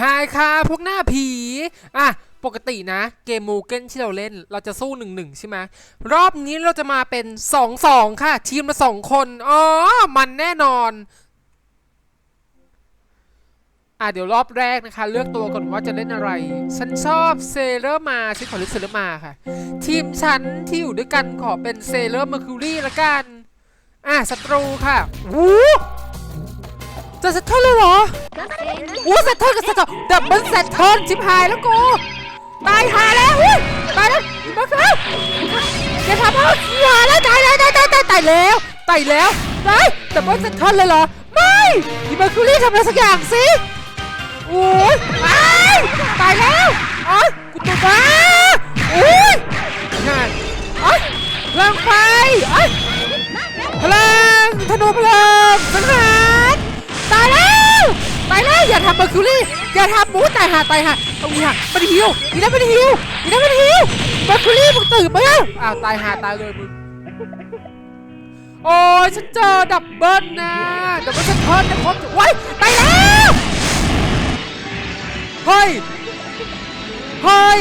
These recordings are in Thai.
ฮายค่ะพวกหน้าผี อะ ปกตินะ เกมมูเก้นที่เราเล่น เราจะสู้หนึ่งหนึ่งใช่ไหมรอบนี้เราจะมาเป็นสองสองค่ะ ทีมละสองคน อ๋อ มันแน่นอน อะ เดี๋ยวรอบแรกนะคะ เลือกตัวก่อนว่าจะเล่นอะไร ฉันชอบเซเลอร์มาฉันขอเลือกเซเลอร์มาค่ะ ทีมฉันที่อยู่ด้วยกันขอเป็นเซเลอร์เมอร์คิวรีละกัน อะศัตรูค่ะวู้ จะสัตเทิลเลยเหรออู้เซตเทิลกับเซตเทิลดับเบิลเซตเทิลชิบหายแล้วกูตายหาแล้วอุ้ยตายแล้วมาครับอย่าทำเอาอย่าแล้วตายแล้วตายตายตายตายแล้วตายแล้วตายดับเบิลเซตเทิลเลยเหรอไม่อีเมอร์คิวรี่ทำอะไรสักอย่างสิโอ้ยตายตายแล้วอ้ยกูตัวบ้าโอ้ยงายโอ้ยพลังไฟอ้ยพลังธนูพลังสังหาร ตายแล้วตายแล้วอย่าทำเมอร์คิวรี่อย่าทำหมูตายหาตายหาเอาอีห่ามันหิวอีนั่นมันหิวอีนั่นมันหิวเมอร์คิวรี่มึงตื่นมาแล้วอ้าวตายหาตายเลยมึงโอ้ยฉันเจอดับเบิลนะดับเบิลฉันเทิร์นนะครบไว้ตายแล้วเฮ้ยเฮ้ย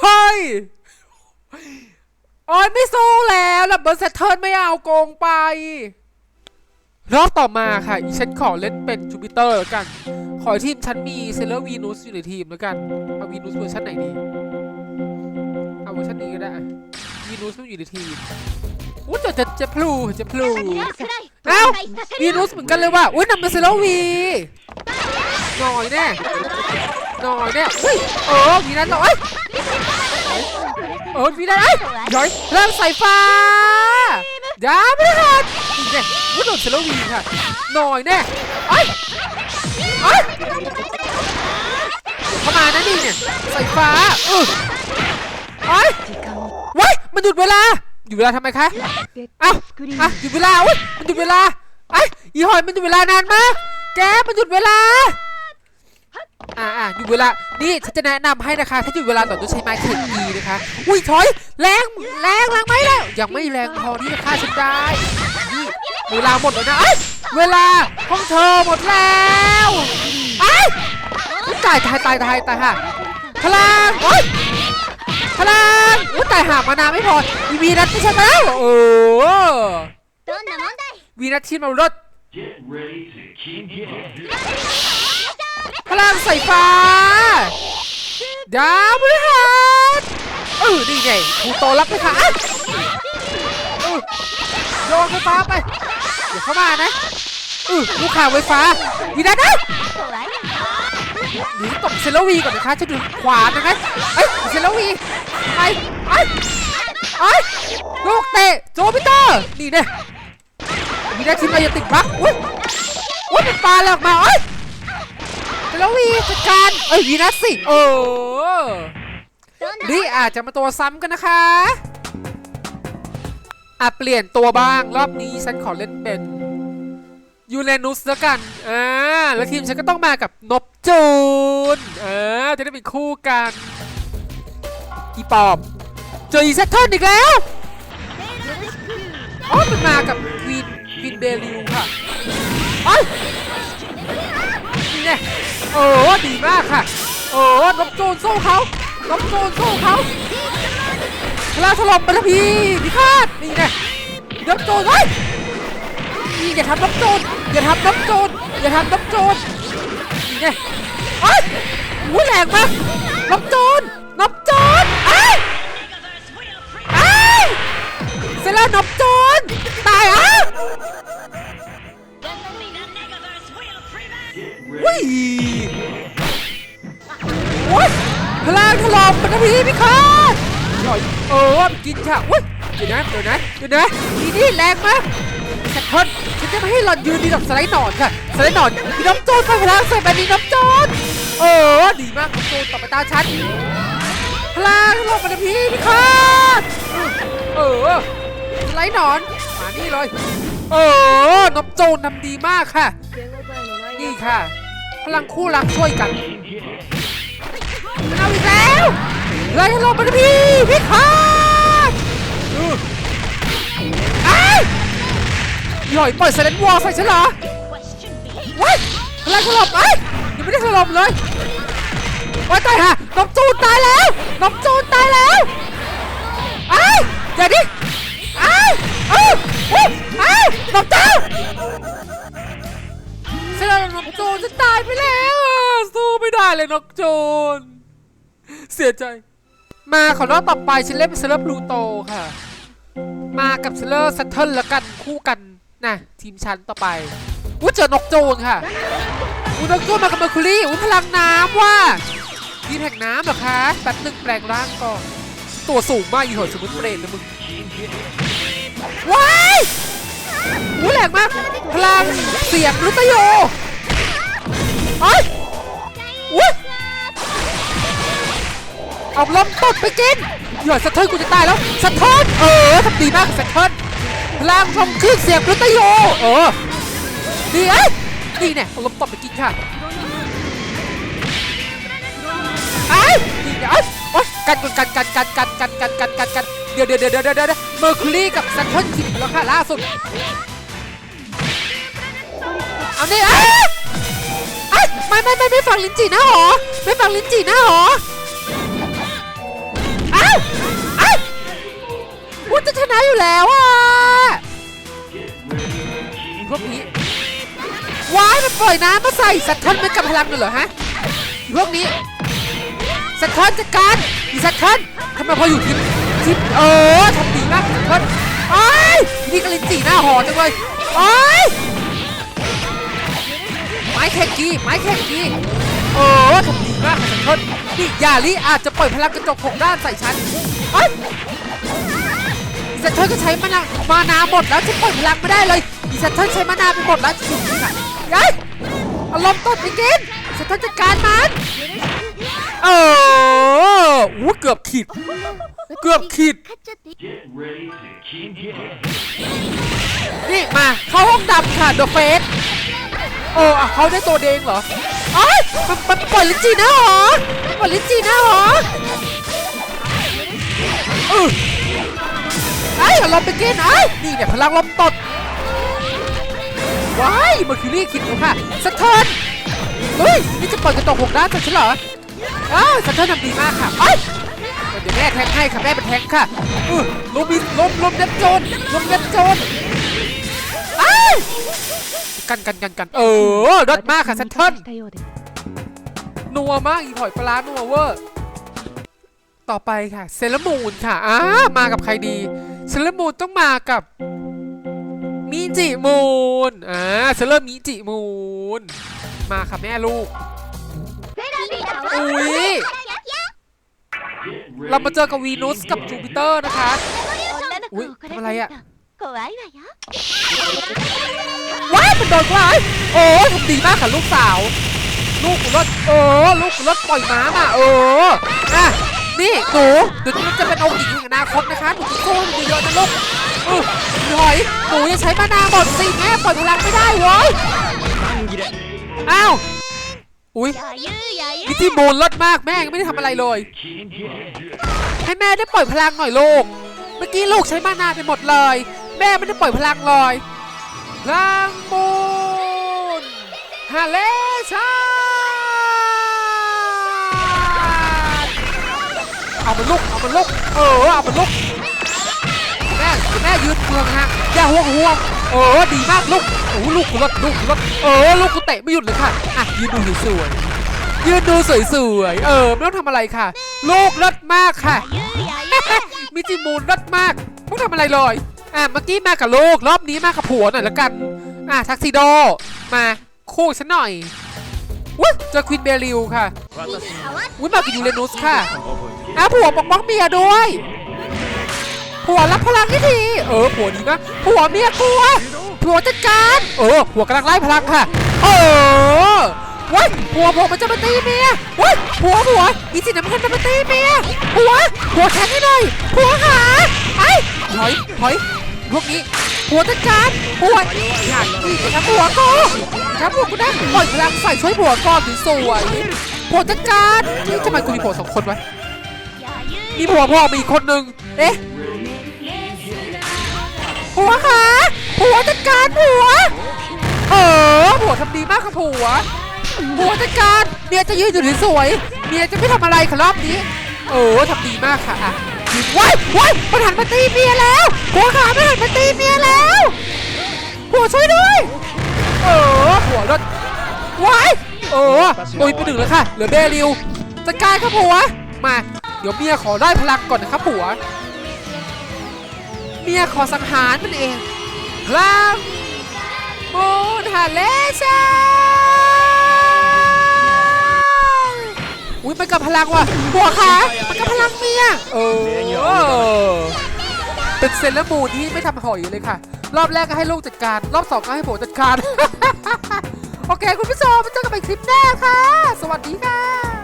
เฮ้ยโอ้ยไม่สู้แล้วดับเบิลเซตเทิร์นไม่เอาโกงไป รอบต่อมาค่ะ อีฉันขอเล่นเป็นจูปิเตอร์แล้วกัน ขอให้ทีมฉันมีเซเลอร์วีนูสอยู่ในทีมแล้วกัน เอาวีนูสเวอร์ชันไหนดี เอาเวอร์ชันนี้ก็ได้วีนูสมันอยู่ในทีมอุ้ยจะจะจะพลูจะพลูเอ้าวีนูสเหมือนกันเลยว่ะอุ้ยนำมาเซโลอร์วีหน่อยแน่หน่อยแน่อุ้ยเออวีนั้นหน่อยเออวีนั้นไอ้ยย้อยเริ่มสายฟ้าดาบไม่ทันนี่แน่อุ้ยโดนเซลวีค่ะหน่อยแน่ไอ้ยเอ้ยเดี๋ยวเข้ามานะนี่เนี่ยสายฟ้าเออไอ้ยว้ยมันหยุดเวลาหยุดเวลาทำไมคะเอ้าอะหยุดเวลาอุ้ยมันหยุดเวลาไอ้ยอีหอยมันหยุดเวลานานมากแกมันหยุดเวลาอ่าอ่าหยุดเวลา นี่ฉันจะแนะนำให้นะคะ ถ้าหยุดเวลาหน่อต้องใช้ไม้เข็นดีนะคะ อุ้ยถอย แรง แรงแรงไหมแล้ว ยังไม่แรงพอที่จะฆ่าฉันได้ เวลาหมดแล้วนะเอ้ยเวลาของเธอหมดแล้วไอ้ยตายตายตายตายตายฮะพลังโอ้ยพลังโอ้ยตายหามานาไม่พอมีวีนัทไม่ใช่แล้ว โอ้วีนัทที่มารถพลังใส่ฟ้าดาวบริหารเออนี่ไงถูโตรับไปค่ะโยนไฟฟ้าไป อย่าเข้ามานะอือลูกข่าวไฟฟ้าวีนาเด้อหนีตบเซลวีก่อนนะคะจะดูขวานะคะเอ้ยเซลวีไปไปไปลูกเตะโจพิเตอร์นี่เนี่ยวีนาชิมายติดบักอุ้ยอุ้ยเป็นปลาหลอกมาเอ้ยเซลวีจัดการเอ้ยวีนาสิเออนี่อาจจะมาตัวซ้ำกันนะคะ อะเปลี่ยนตัวบ้างรอบนี้ฉันขอเล่นเป็นยูเรนุสแล้วกันอ่าแล้วทีมฉันก็ต้องมากับนบจูนอ่าจะได้เป็นคู่กันอีปอบเจออีเซตเทิลอีกแล้วอ๋อมันมากับควีนควีนเบลิวค่ะเอ้ยนี่ไงโอ้ดีมากค่ะ โอ้นกจูนสู้เขานกจูนสู้เขา ลาถล่มปฐพีพิฆาตนี่ไงนกจูนเฮ้ยนี่อย่าทำนกจูนอย่าทำนกจูนอย่าทำนกจูนนี่ไงเอ้ยหูแรงมากนกจูนนกจูนไอ้ยไอ้ยเสร็จแล้วนกจูนตายอะวิ่งโอ้ยพลังถล่มปฐพีพิฆาตหน่อย เออกินค่ะอุ้ยเดี๋ยวนะเดี๋ยวนะเดี๋ยวนะนี่นี่แรงมากแต่ทนฉันจะไม่ให้หล่อนยืนดีกับสไลด์หนอนค่ะสไลด์หนอนมีน้ำโจรไปพลังใส่แบบนี้น้ำโจรเออดีมากน้ำโจรต่อไปตาฉันพลังล่มปฐพีพิฆาตเออสไลด์หนอนมานี่เลยเออน้ำโจรทำดีมากค่ะนี่ค่ะ พลังคู่รักช่วยกันเอาอีกแล้ว เลยลงมาที่พี่คาดไอ้หล่อยปล่อยเซเลนวอลใส่ฉันเหรอว้ายพลังถล่มไอ้ยังไม่ได้ถล่มเลยโอ้ยตายฮะน้องจูนตายแล้วน้องจูนตายแล้วไอ้ยอย่าดิไอ้เอ้ยเอ้ยไอ้น้องจูนเสร็จแล้วน้องจูนจะตายไปแล้วอะสู้ไม่ได้เลยน้องจูนเสียใจ มาขอรอบต่อไปฉันเล่นเป็นเซเลอร์บลูโตค่ะ มากับเซเลอร์ซัตเทิลแล้วกันคู่กันนะทีมชั้นต่อไปอุ้ยเจอนกโจรค่ะอุ้ยนกโจรมากับเมอร์คูรี่อุ้ยพลังน้ำว่าทีมแห่งน้ำเหรอคะแป๊บหนึ่งแปลงร่างก่อน ตัวสูงมากอีหัวสมุนเปรตนะมึงว้ายอุ้ยแรงมาก พลังเสียงลุตโยเอ้ยอุ้ยเอาล้ม ตบไปกินหยอดสะเทินกูจะตายแล้วสะเทินเออทำดีมากสะเทินพลังชมคลื่นเสียงลุตโยเออดีเอ้ยนี่เนี่ยเอาลมตบไปกินค่ะไอ้ดีเนี่ยเอ้ยโอ๊ยกันกันกันกันกันกันกันกันกันกันเดี๋ยวเดี๋ยวเดี๋ยวเดี๋ยวเดี๋ยวเมอร์คิวรีกับสะเทินขิดแล้วค่ะล่าสุดเอาเนี่ยเอ้ยไม่ไม่ไม่ไม่ฟังลิ้นจี่นะหรอไม่ฟังลิ้นจี่นะหรอ นะอยู่แล้วอะพวกนี้ว้ายมันปล่อยน้ำมาใส่สัตว์ทนมันกับพลังเลยเหรอฮะพวกนี้สัตว์ทนจัดการอีสัตว์ทนทำไมพออยู่ทีมทีมเออทำดีมากสัตว์ทนไอ้ยนี่กลิ้นจีหน้าหอจังเลยไอ้ยไม้แข่งกี้ไม้แข่งกี้โอ้ทำดีมากค่ะสันทนนี่ยาลิอาจจะปล่อยพลังกระจกหกด้านใส่ฉันเอ้ เซนเทอร์ก็ใช้มานามานาหมดแล้วฉันเปิดพลังไม่ได้เลยอีเซนเทอร์ใช้มานาไปหมดแล้วจริงๆอะยัยอารมณ์ตดจริงๆเซนเทอร์จัดการมันเออวู้เกือบขีดเกือบขีดนี่มาเข้าห้องดำค่ะเดอะเฟสโอ้เขาได้ตัวเดงเหรออ้อมันมันปล่อยลิจีนะหรอปล่อยลิจีนะหรอ ไอ้ยเอาลมไปกินไอ้นี่เนี่ยพลังลมตดว้ายเมอร์คิวรี่คิดอยู่ค่ะสะเทิร์นเฮ้ยนี่จะปล่อยกระจกหกด้านใส่ฉันเหรออ้าวสะเทิร์นทำดีมากค่ะเอ้เดี๋ยวแม่แทงให้ค่ะแม่เป็นแทงค่ะเออลมมีลมลมเน็บโจนลมเน็บโจนเอ้กันกันกันกันเออรสมากค่ะเซนเทิลนัวมากอีหอยปลาร้านัวเวอร์ต่อไปค่ะเซเลอร์มูนค่ะอ่ามากับใครดี เซเลอร์มูนต้องมากับมิจิมูนอ่าเซเลอร์มิจิมูนมาครับแม่ลูกอุ้ยเรามาเจอกับวีนุสกับจูปิเตอร์นะคะอุ้ยทำอะไรอะว้ายมันโดนกลายโอ้ทำดีมากค่ะลูกสาว ลูกรถเออ ลูกรถปล่อยม้ามาเอออะ นี่หนูหนูจะเป็นองค์หญิงนอนาคตนะคะหนูจะสู้หนูเยอะนะลูกหอยหนูจะใช้มานาหมดสิแม่ปล่อยพลังไม่ได้เว้ยอ้าวอุ้ยนี่ที่โมนลดมากแม่ยังไม่ได้ทำอะไรเลย ให้แม่ได้ปล่อยพลังหน่อยลูกเมื่อกี้ลูกใช้มานาไปหมดเลย แม่ไม่ได้ปล่อยพลังเลยพลังบูนฮาเลชัน เอาเป็นลุก เอาเป็นลุก เออ เอาเป็นลุก แม่แม่ยืนเมืองฮะอย่าห่วงห่วงเออ ดีมากลุกโอ้ลูกกูรถลูกกูรถเออ ลูกกูเตะไม่หยุดเลยค่ะ อะ ยืนดูสวยๆยืนดูสวยสวยเออ ไม่ต้องทำอะไรค่ะ ลูกรถมากค่ะมีจิมูลรถมาก ไม่ทำอะไรเลย อะ เมื่อกี้มากับลูก รอบนี้มากับผัวหน่อยละกัน อะ ทักซิโด มาคู่ฉันหน่อยวุ้ยเจอควินเบลิวค่ะวุ้ยมากับยูเรนุสค่ะ อะผัวปกป้องเมียด้วย ผัวรับพลังให้ทีเออผัวดีมากผัวเมียกลัวผัวจัดการเออผัวกำลังไล่พลังค่ะเออว้ยผัวผัวมันจะมาตีเมียว้ยผัวผัวอีสีน้ำเงินมันมาตีเมียผัวผัวแทงให้หน่อยผัวหาไอ้ถอยถอยพวกนี้ผัวจัดการผัวอย่าอีกนะผัวกูครับผัวกูได้ปล่อยพลังใส่ช่วยผัวก่อนสวยผัวจัดการนี่ทำไมกูมีผัวสองคนวะ มีผัวพ่อมีอีกคนนึง เอ๊ะผัวคะผัวจัดการผัว เออผัวทำดีมากค่ะผัวผัวจัดการเมียจะยืนอยู่สวยเมียจะไม่ทำอะไรค่ะรอบนี้ เออทำดีมากค่ะอะว้ายว้ายมันหันมาตีเมียแล้วผัวขามันหันมาตีเมียแล้วผัวช่วยด้วย เออผัวรถว้ายเออตุยไปหนึ่งแล้วค่ะเหลือเบริวจัดการครับผัวมา เดี๋ยวเมียขอได้พลังก่อนนะครับผัว เมียขอสังหารมันเองพลังมูนฮาเลชันอุ้ยมันกับพลังว่ะผัวขามันกับพลังเมียเออเป็นเซเลอร์มูนที่ไม่ทำหอยเลยค่ะ รอบแรกก็ให้ลูกจัดการ รอบสองก็ให้ผัวจัดการ โอเค คุณผู้ชมมาเจอกันใหม่คลิปหน้าค่ะ สวัสดีค่ะ